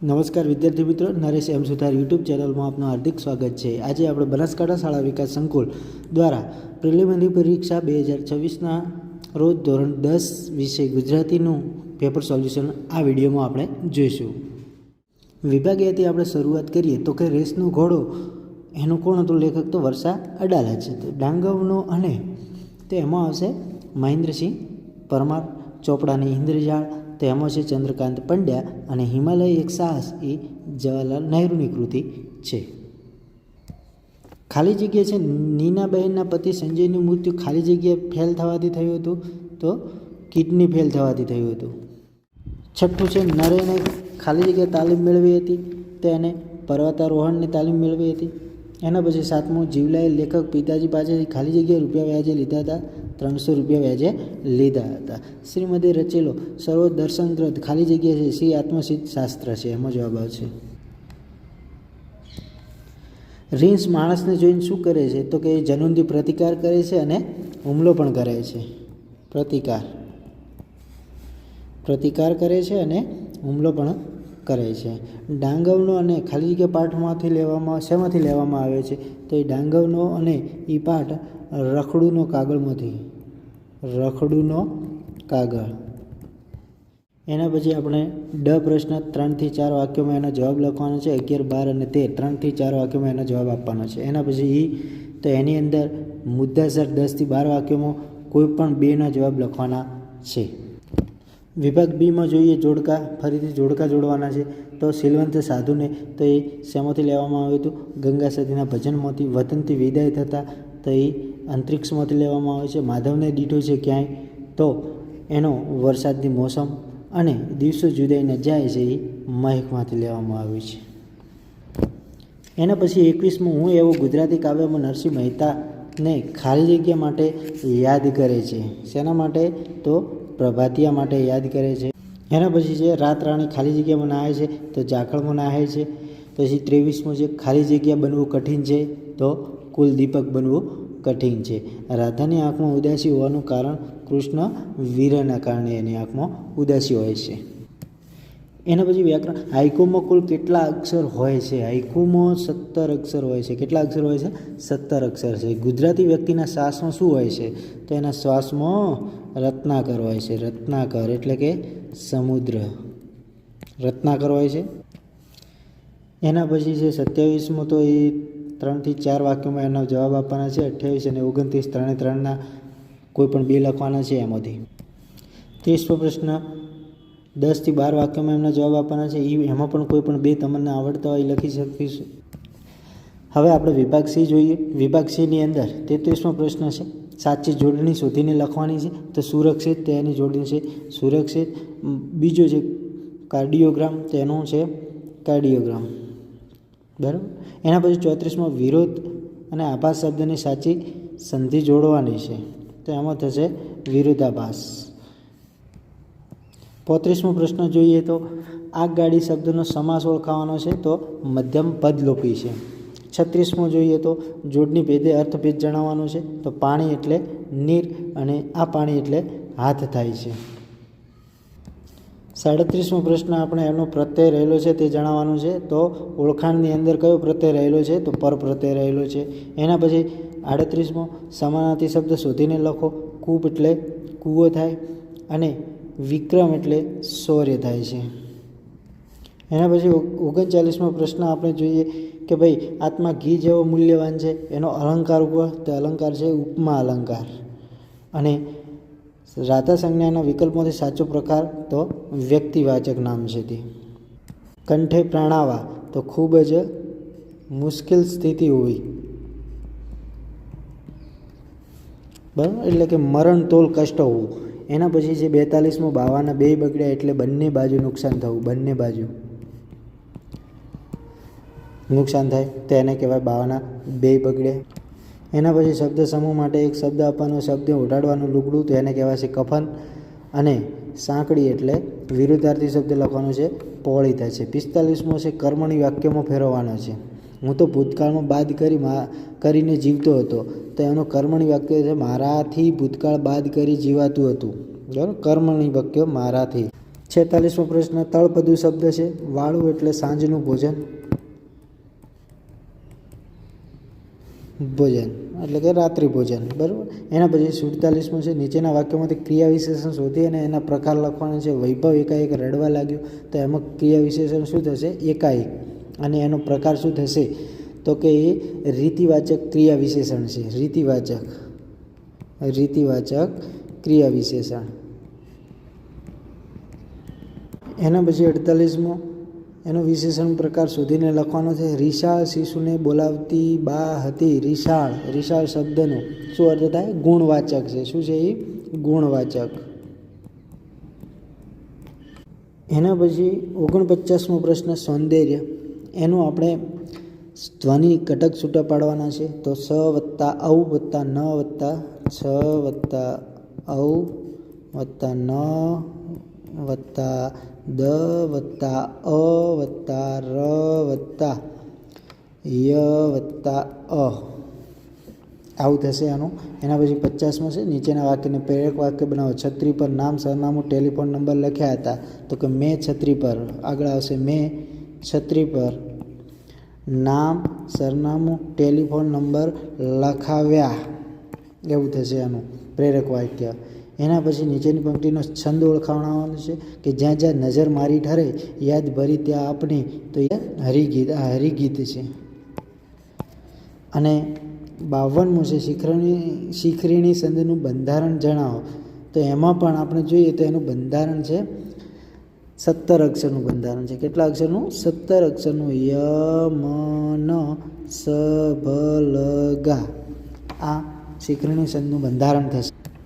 નમસ્કાર વિદ્યાર્થી મિત્રો, નરેશ એમ સુથાર યુટ્યુબ ચેનલમાં આપનું હાર્દિક સ્વાગત છે. આજે આપણે બનાસકાંઠા શાળા વિકાસ સંકુલ દ્વારા પ્રિલિમિનરી પરીક્ષા બે હજાર છવ્વીસના રોજ ધોરણ દસ વિષય ગુજરાતીનું પેપર સોલ્યુશન આ વિડીયોમાં આપણે જોઈશું. વિભાગીયથી આપણે શરૂઆત કરીએ તો કે રેસનો ઘોડો, એનું કોણ હતું લેખક તો વર્ષા અડાલા છે તો ડાંગવનો અને તો એમાં આવશે મહેન્દ્રસિંહ પરમાર, ચોપડાની ઇન્દ્રજાળ તો એમાં છે ચંદ્રકાંત પંડ્યા અને હિમાલય એક સાહસ એ જવાહરલાલ નહેરુની કૃતિ છે. ખાલી જગ્યા છે નીનાબહેનના પતિ સંજયનું મૃત્યુ ખાલી જગ્યાએ ફેલ થવાથી થયું હતું તો કિડની ફેલ થવાથી થયું હતું. છઠ્ઠું છે નરેને ખાલી જગ્યાએ તાલીમ મેળવી હતી તો એને પર્વતારોહણની તાલીમ મેળવી હતી. એના પછી સાતમું જીવલાએ લેખક પિતાજી પાસેથી ખાલી જગ્યાએ રૂપિયા વ્યાજે લીધા હતા. ત્રણસો રૂપિયા વ્યાજે લીધા હતા. શ્રીમદે રચેલો સર્વ દર્શન ગ્રંથ ખાલી જગ્યા છે. શ્રી આત્મસિદ્ધ શાસ્ત્ર છે. એમાં જવાબ આવશે. રીંસ માણસને જોઈને શું કરે છે? તો કે જનુનથી પ્રતિકાર કરે છે અને હુમલો પણ કરે છે. પ્રતિકાર. પ્રતિકાર કરે છે અને હુમલો પણ કરે છે. ડાંગવનો અને ખાલી જગ્યા પાઠમાંથી લેવામાં, શેમાંથી લેવામાં આવે છે? તો એ ડાંગવનો અને એ પાઠ રખડુનો કાગળમાંથી રખડુનો કાગળ. એના પછી આપણે ડ પ્રશ્ન ત્રણથી ચાર વાક્યોમાં એનો જવાબ લખવાનો છે, અગિયાર, બાર અને તેર. ત્રણથી ચાર વાક્યોમાં એનો જવાબ આપવાનો છે. એના પછી ઈ, તો એની અંદર મુદ્દાસર દસથી બાર વાક્યોમાં કોઈ પણ બેના જવાબ લખવાના છે. વિભાગ બીમાં જોઈએ જોડકા, ફરીથી જોડકા જોડવાના છે. તો સિલવંત સાધુને તો એ શેમાંથી લેવામાં આવ્યું હતું? ગંગા સતીના ભજનમાંથી. વતનથી વિદાય થતા તો એ અંતરિક્ષમાંથી લેવામાં આવે છે. માધવને દીઠો છે ક્યાંય. તો એનો વરસાદની મોસમ અને દિવસો જુદાઈને જાય છે એ મહેકમાંથી લેવામાં આવ્યું છે. એના પછી એકવીસમું, હું એવો ગુજરાતી કાવ્યમાં નરસિંહ મહેતાને ખાલી જગ્યા માટે યાદ કરે છે. શેના માટે? તો પ્રભાતિયા માટે યાદ કરે છે. એના પછી છે, રાત રાણી ખાલી જગ્યામાં નાહે છે, તો ઝાકળમાં નાહે છે. પછી ત્રેવીસમું છે, ખાલી જગ્યા બનવું કઠિન છે, તો કુલદીપક બનવું કઠિન છે. રાધાની આંખમાં ઉદાસી હોવાનું કારણ કૃષ્ણ વીરના કારણે એની આંખમાં ઉદાસી હોય છે. એના પછી વ્યાકરણ, હાઈકુમાં કુલ કેટલા અક્ષર હોય છે? હાઈકુમાં સત્તર અક્ષર હોય છે. કેટલા અક્ષર હોય છે? સત્તર અક્ષર છે. ગુજરાતી વ્યક્તિના શ્વાસમાં શું હોય છે? તો એના શ્વાસમાં રત્નાકર હોય છે. રત્નાકર એટલે કે સમુદ્ર. રત્નાકર હોય છે. એના પછી છે સત્યાવીસમો તો એ ત્રણથી ચાર વાક્યોમાં એનો જવાબ આપવાના છે. અઠ્યાવીસ અને ઓગણત્રીસ ત્રણે ત્રણના કોઈ પણ બે લખવાના છે એમાંથી. ત્રીસમો પ્રશ્ન, દસથી બાર વાક્યોમાં એમના જવાબ આપવાના છે. એ એમાં પણ કોઈ પણ બે તમને આવડતા હોય લખી શકીશું. હવે આપણે વિભાગ સી જોઈએ. વિભાગ સીની અંદર તેત્રીસમો પ્રશ્ન છે. સાચી જોડણી શોધીને લખવાની છે. તો સુરક્ષિત તેની જોડણી છે. સુરક્ષિત. બીજો છે કાર્ડિયોગ્રામ તેનું છે કાર્ડિયોગ્રામ. બરાબર? એના પછી ચોત્રીસમાં વિરોધ અને આભાસ શબ્દની સાચી સંધિ જોડવાની છે. તો એમાં થશે વિરુદ્ધાભાસ પોત્રીસમો પ્રશ્ન જોઈએ તો આગગાડી શબ્દનો સમાસ ઓળખાવાનો છે તો મધ્યમ પદલોપી છે. છત્રીસમો જોઈએ તો જોડની ભેદે અર્થભેદ જણાવવાનો છે તો પાણી એટલે નીર અને આ પાણી એટલે હાથ થાય છે. સાડત્રીસમો પ્રશ્ન આપણે એનો પ્રત્યય રહેલો છે તે જણાવવાનું છે. તો ઓળખાણની અંદર કયો પ્રત્યય રહેલો છે? તો પર પ્રત્યય રહેલો છે. એના પછી આડત્રીસમો, સમાનાર્થી શબ્દ શોધીને લખો. કૂપ એટલે કૂવો થાય અને વિક્રમ એટલે શૌર્ય થાય છે. એના પછી ઓગણચાલીસમો પ્રશ્ન આપણે જોઈએ કે ભાઈ આત્મા ઘી જેવો મૂલ્યવાન છે. એનો અલંકાર ઉપર તે અલંકાર છે ઉપમા અલંકાર. અને રાધા સંજ્ઞાના વિકલ્પોથી સાચો પ્રકાર તો વ્યક્તિવાચક નામ છે તે. કંઠે પ્રાણાવા તો ખૂબ જ મુશ્કેલ સ્થિતિ હોવી બરાબર? એટલે કે મરણ તોલ કષ્ટ હોવું એના પછી છે બેતાલીસમો બાવાના બે બગડ્યા એટલે બંને બાજુ નુકસાન થવું, બંને બાજુ. નુકસાન થાય તો એને કહેવાય બાવાના બે બગડ્યા. એના પછી શબ્દ સમૂહ માટે એક શબ્દ આપવાનો, શબ્દ ઉડાડવાનું, લુગડું તો એને કહેવાય છે કફન અને સાંકડી એટલે વિરુદ્ધાર્થી શબ્દ લખવાનો છે, પહોળી થાય છે. પિસ્તાલીસમો છે, કર્મણી વાક્યમાં ફેરવવાનો છે. હું તો ભૂતકાળમાં બાદ કરી કરીને જીવતો હતો. તો એનું કર્મણી વાક્ય છે, મારાથી ભૂતકાળ બાદ કરી જીવાતું હતું. બરાબર? કર્મણી વાક્ય મારાથી. છેતાલીસમો પ્રશ્ન, તળપદુ શબ્દ છે, વાળું એટલે સાંજનું ભોજન. ભોજન, એટલે કે રાત્રિ ભોજન, બરાબર? એના પછી સુડતાલીસમું છે, નીચેના વાક્યોમાંથી ક્રિયા વિશેષણ શોધી અને એના પ્રકાર લખવાનો છે, વૈભવ એકાએક રડવા લાગ્યો, તો એમાં ક્રિયા વિશેષણ શું થશે? એકાએક. અને એનો પ્રકાર શું થશે? તો કે એ રીતિવાચક ક્રિયા વિશેષણ છે, રીતિવાચક રીતિવાચક ક્રિયા વિશેષણ. એના પછી અડતાલીસમો એનો વિશેષણ પ્રકાર શોધીને લખવાનો છે. રિશાળ શિશુને બોલાવતી બા હતી. રિશાળ રિશાળ શબ્દનો શું અર્થ થાય? ગુણવાચક છે. શું છે એ ગુણવાચક. એના પછી ઓગણપચાસમો પ્રશ્ન સૌંદર્ય એનું આપણે ધ્વનિ ઘટક છૂટા પાડવાના છે. તો સ વત્તા ઔ વત્તા ન વત્તા છ વત્તા ઔ વત્તા ન વત્તા દ વત્તા અ વત્તા ર વત્તા ય વત્તા અ. આવું થશે આનું. એના પછી પચાસમાં છે, નીચેના વાક્યને પ્રેરક વાક્ય બનાવો. છત્રી પર નામ, સરનામું, ટેલિફોન નંબર લખ્યા હતા. તો કે મેં છત્રી પર. આગળ આવશે મેં છત્રી પર. નામ, સરનામું, ટેલિફોન નંબર લખાવ્યા. એવું થશે આનું. પ્રેરક વાક્ય. એના પછી નીચેની પંક્તિનો છંદ ઓળખાવવાનો છે કે જ્યાં જ્યાં નજર મારી ઠરે, યાદ ભરી ત્યાં આપણે તો એ હરિગીત, આ હરિગીત છે. અને બાવનમું છે શિખરણી, શિખરીણી સંધનું બંધારણ જણાવો. તો એમાં પણ આપણે જોઈએ તો એનું બંધારણ છે, સત્તર અક્ષરનું બંધારણ છે. કેટલા અક્ષરનું? સત્તર અક્ષરનું ય, મ, ન, સ, ભ, લ, ગા. આ શિખરણી સંધનું બંધારણ થશે.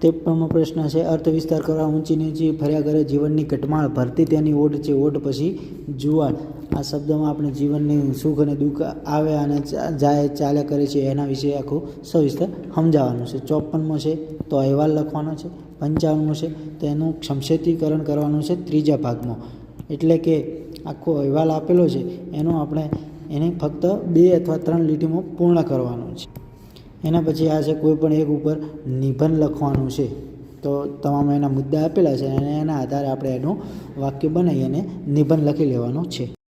ત્રેપનમો પ્રશ્ન છે, અર્થ વિસ્તાર કરવા ઊંચી નીચી ફર્યા કરે જીવનની કટમાળ ભરતી તેની ઓઢ છે, ઓઢ પછી જુવાળ આ શબ્દમાં આપણે જીવનની સુખ અને દુઃખ આવે અને જાય, ચાલ્યા કરે છે, એના વિશે આખું સવિસ્તર સમજાવવાનું છે. ચોપનમો છે, તો અહેવાલ લખવાનો છે. પંચાવનમો છે, તો એનું ક્ષમશેતીકરણ કરવાનું છે ત્રીજા ભાગમાં. એટલે કે આખો અહેવાલ આપેલો છે, એનો આપણે એને ફક્ત બે અથવા ત્રણ લીટીમાં પૂર્ણ કરવાનું છે. એના પછી આ છે કોઈ પણ એક ઉપર નિબંધ લખવાનું છે. તો તમામ એના મુદ્દા આપેલા છે અને એના આધારે આપણે એનું વાક્ય બનાવી અને નિબંધ લખી લેવાનો છે.